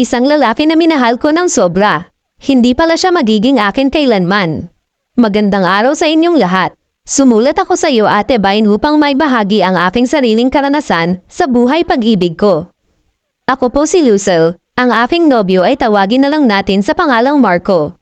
Isang lalaki na minahal ko ng sobra. Hindi pala siya magiging akin kailanman. Magandang araw sa inyong lahat. Sumulat ako sa iyo ate Bain upang may bahagi ang aking sariling karanasan sa buhay pag-ibig ko. Ako po si Lucille. Ang aking nobyo ay tawagin na lang natin sa pangalang Marco.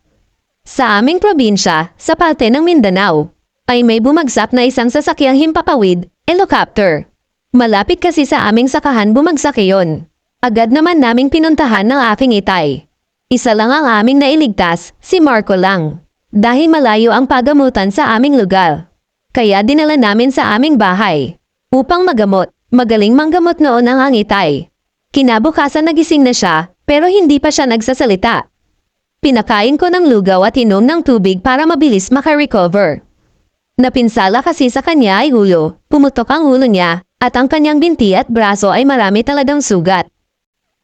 Sa aming probinsya, sa parte ng Mindanao, ay may bumagsak na isang sasakyang himpapawid, helicopter. Malapit kasi sa aming sakahan bumagsak iyon. Agad naman naming pinuntahan ng aking itay. Isa lang ang aming nailigtas, si Marco lang. Dahil malayo ang pagamutan sa aming lugar. Kaya dinala namin sa aming bahay. Upang magamot, magaling manggamot noon ang angitay. Kinabukasan nagising na siya, pero hindi pa siya nagsasalita. Pinakain ko ng lugaw at inom ng tubig para mabilis makarecover. Napinsala kasi sa kanya ay ulo, pumutok ang ulo niya, at ang kanyang binti at braso ay marami talagang sugat.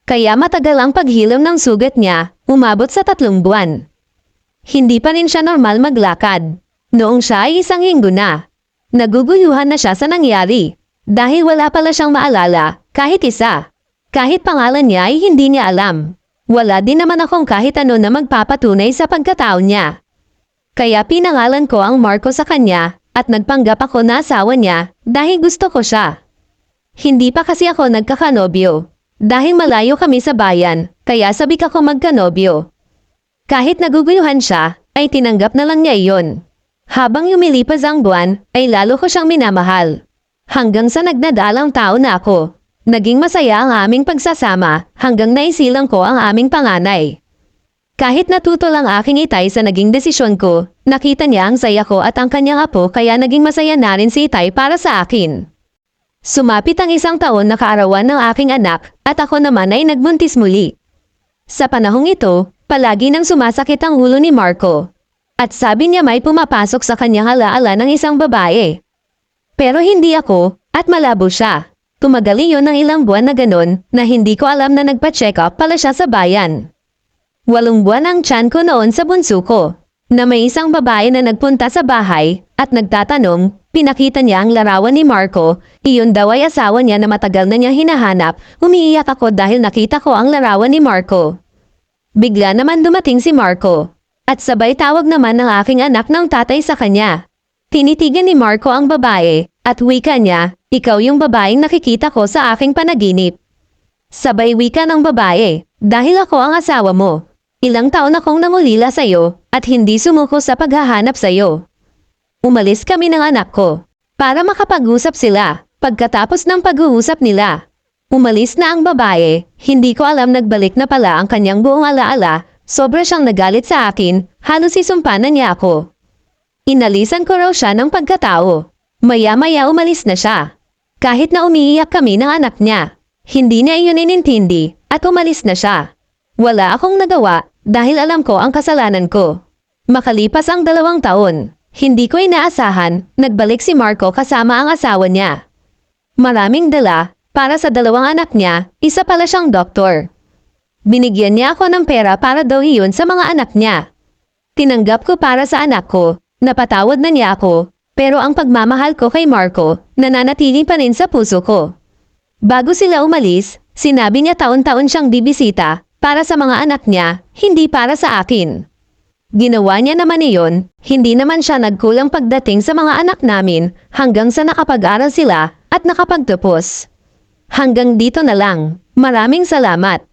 Kaya matagal ang paghilom ng sugat niya, umabot sa tatlong buwan. Hindi pa rin siya normal maglakad. Noong siya ay isang linggo na. Naguguluhan na siya sa nangyari. Dahil wala pala siyang maalala, kahit isa. Kahit pangalan niya ay hindi niya alam. Wala din naman akong kahit ano na magpapatunay sa pagkatao niya. Kaya pinangalan ko ang Marco sa kanya at nagpanggap ako na asawa niya dahil gusto ko siya. Hindi pa kasi ako nagkakanobyo. Dahil malayo kami sa bayan, kaya sabi ko magkanobyo. Kahit naguguluhan siya, ay tinanggap na lang niya iyon. Habang lumilipas ang buwan, ay lalo ko siyang minamahal. Hanggang sa nagnadalang tao na ako. Naging masaya ang aming pagsasama hanggang naisilang ko ang aming panganay. Kahit natuto lang aking itay sa naging desisyon ko, nakita niya ang saya ko at ang kanyang apo kaya naging masaya na rin si itay para sa akin. Sumapit ang isang taon na kaarawan ng aking anak at ako naman ay nagbuntis muli. Sa panahong ito, palagi nang sumasakit ang ulo ni Marco. At sabi niya may pumapasok sa kanyang alaala ng isang babae. Pero hindi ako, at malabo siya. Tumagal iyon ng ilang buwan na ganon na hindi ko alam na nagpa-check up pala siya sa bayan. Walong buwan ang tiyan ko noon sa bunso ko, na may isang babae na nagpunta sa bahay at nagtatanong, pinakita niya ang larawan ni Marco, iyon daw ay asawa niya na matagal na niya hinahanap, umiiyak ako dahil nakita ko ang larawan ni Marco. Bigla naman dumating si Marco, at sabay tawag naman ng aking anak ng tatay sa kanya. Tinitigan ni Marco ang babae, at wika niya, ikaw yung babaeng nakikita ko sa aking panaginip. Sabay wika ng babae, dahil ako ang asawa mo. Ilang taon akong nangulila sa'yo at hindi sumuko sa paghahanap sa'yo. Umalis kami ng anak ko para makapag-usap sila pagkatapos ng pag-uusap nila. Umalis na ang babae, hindi ko alam nagbalik na pala ang kanyang buong alaala, sobra siyang nagalit sa akin, halos isumpanan niya ako. Inalisan ko raw siya ng pagkatao. Maya-maya umalis na siya. Kahit na umiiyak kami ng anak niya. Hindi niya iyon inintindi at umalis na siya. Wala akong nagawa dahil alam ko ang kasalanan ko. Makalipas ang dalawang taon, hindi ko inaasahan, nagbalik si Marco kasama ang asawa niya. Maraming dala, para sa dalawang anak niya, isa pala siyang doktor. Binigyan niya ako ng pera para daw iyon sa mga anak niya. Tinanggap ko para sa anak ko, napatawad na niya ako, pero ang pagmamahal ko kay Marco, nananatili pa rin sa puso ko. Bago sila umalis, sinabi niya taon-taon siyang bibisita para sa mga anak niya, hindi para sa akin. Ginawa niya naman iyon, hindi naman siya nagkulang pagdating sa mga anak namin hanggang sa nakapag-aral sila at nakapagtapos. Hanggang dito na lang. Maraming salamat.